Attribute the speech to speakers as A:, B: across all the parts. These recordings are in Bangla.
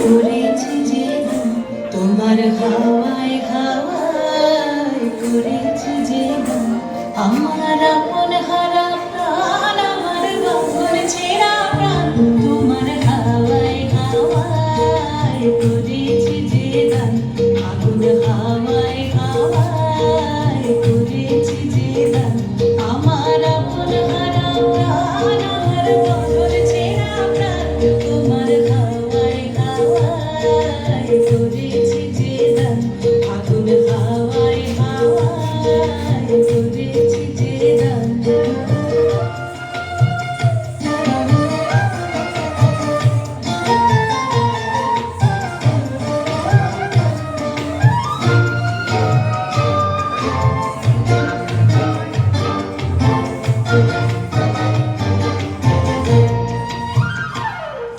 A: করেছি যে তোমার হাওয়ায় হাওয়ায় করেছি যে আমার আমার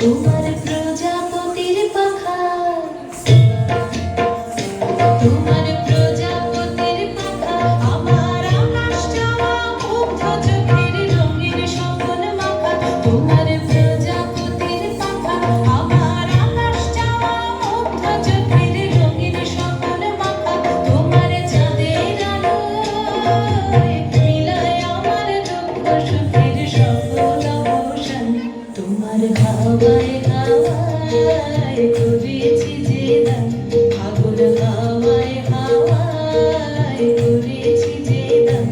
A: তোমার প্রজাপতির পাখা। তোমার তোমার খাওয়ায় খাওয়ায় করেছি যে দান। পাগল খাওয়ায় খাওয়ায় করেছি যে দান।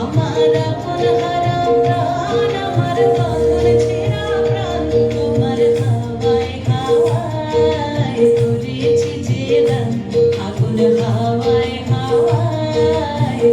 A: আমার আপন হারা প্রাণ, আমার পাগল ছেঁড়া প্রাণ। তোমার খাওয়ায় খাওয়ায় করেছি যে দান। পাগল খাওয়ায় খাওয়ায়